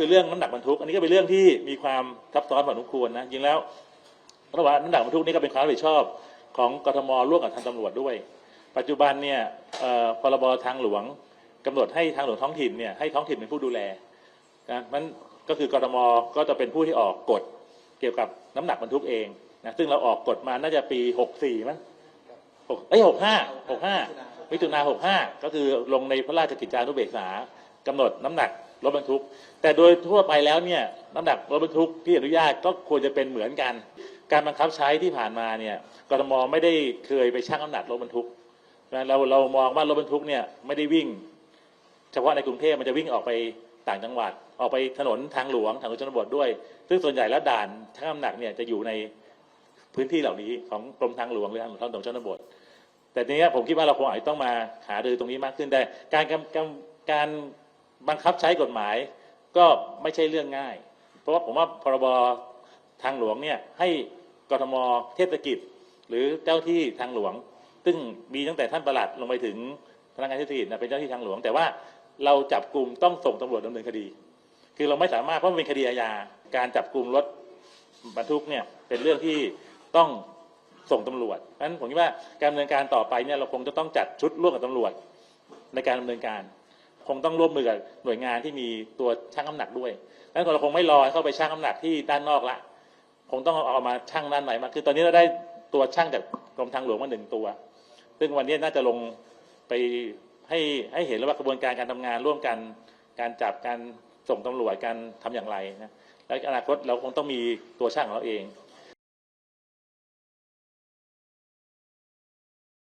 คือเรื่องน้ำหนักบรรทุก อันนี้ก็เป็นเรื่องที่มีความซับซ้อนพอสมควรนะจริงแล้วระหว่างน้ำหนักบรรทุกนี่ก็เป็นความรับผิดชอบของกทมร่วมกับทางตำรวจด้วย ปัจจุบันเนี่ยเอ่อพรบทางหลวงกำหนดให้ทางหลวงท้องถิ่นเนี่ยให้ท้องถิ่นเป็นผู้ดูแลนะมันก็คือกทมก็จะเป็นผู้ที่ออกกฎเกี่ยวกับน้ำหนักบรรทุกเองนะซึ่งเราออกกฎมาน่าจะปี64มั้งหกเอ้ย65 65มิถุนา65ก็คือลงในพระราชกิจจานุเบกษากำหนดน้ำหนัก รถบรรทุก แต่โดยทั่วไปแล้วเนี่ยน้ำหนักรถบรรทุกที่อนุญาตก็ควรจะเป็นเหมือนกัน การบังคับใช้ที่ผ่านมาเนี่ยกรทมไม่ได้เคยไปชั่งน้ำหนักรถบรรทุกนะเราเรามองว่ารถบรรทุกเนี่ยไม่ได้วิ่ง เฉพาะในกรุงเทพมันจะวิ่งออกไปต่างจังหวัด ออกไปถนนทางหลวงทางชนบทด้วย ซึ่งส่วนใหญ่แล้วด่านชั่งน้ำหนักเนี่ยจะอยู่ในพื้นที่เหล่านี้ของกรมทางหลวงหรือทางหลวงชนบทแต่ทีนี้ผมคิดว่าเราคงอาจจะต้องมาหารือตรงนี้มากขึ้นแต่การกำกำการ บังคับใช้กฎหมายก็ไม่ใช่เรื่องง่าย เพราะว่าผมว่าพรบทางหลวงเนี่ยให้กทมเทศกิจ หรือเจ้าที่ทางหลวง ซึ่งมีตั้งแต่ท่านประหลัดลงไปถึงพนักงานเทศกิจเป็นเจ้าที่ทางหลวง แต่ว่าเราจับกลุ่มต้องส่งตำรวจดำเนินคดี คือเราไม่สามารถเพราะมันเป็นคดีอาญาการจับกลุ่มรถบรรทุกเนี่ยเป็นเรื่องที่ต้องส่งตำรวจเพราะฉะนั้นผมคิดว่าการดำเนินการต่อไปเนี่ยเราคงจะต้องจัดชุดร่วมกับตำรวจในการดำเนินการ คงต้องร่วมมือกับหน่วยงานที่มีตัวชั่งน้ำหนักด้วยดังนั้นเราคงไม่รอเข้าไปชั่งน้ำหนักที่ด้านนอกละ คงต้องเอามาชั่งด้านในมาคือตอนนี้เราได้ตัวชั่งจากกรมทางหลวงมาหนึ่งตัว ซึ่งวันนี้น่าจะลงไปให้ให้เห็นแล้วว่ากระบวนการการทำงานร่วมกัน การจับการส่งตำรวจการทำอย่างไรนะ และอนาคตเราคงต้องมีตัวช่างของเราเอง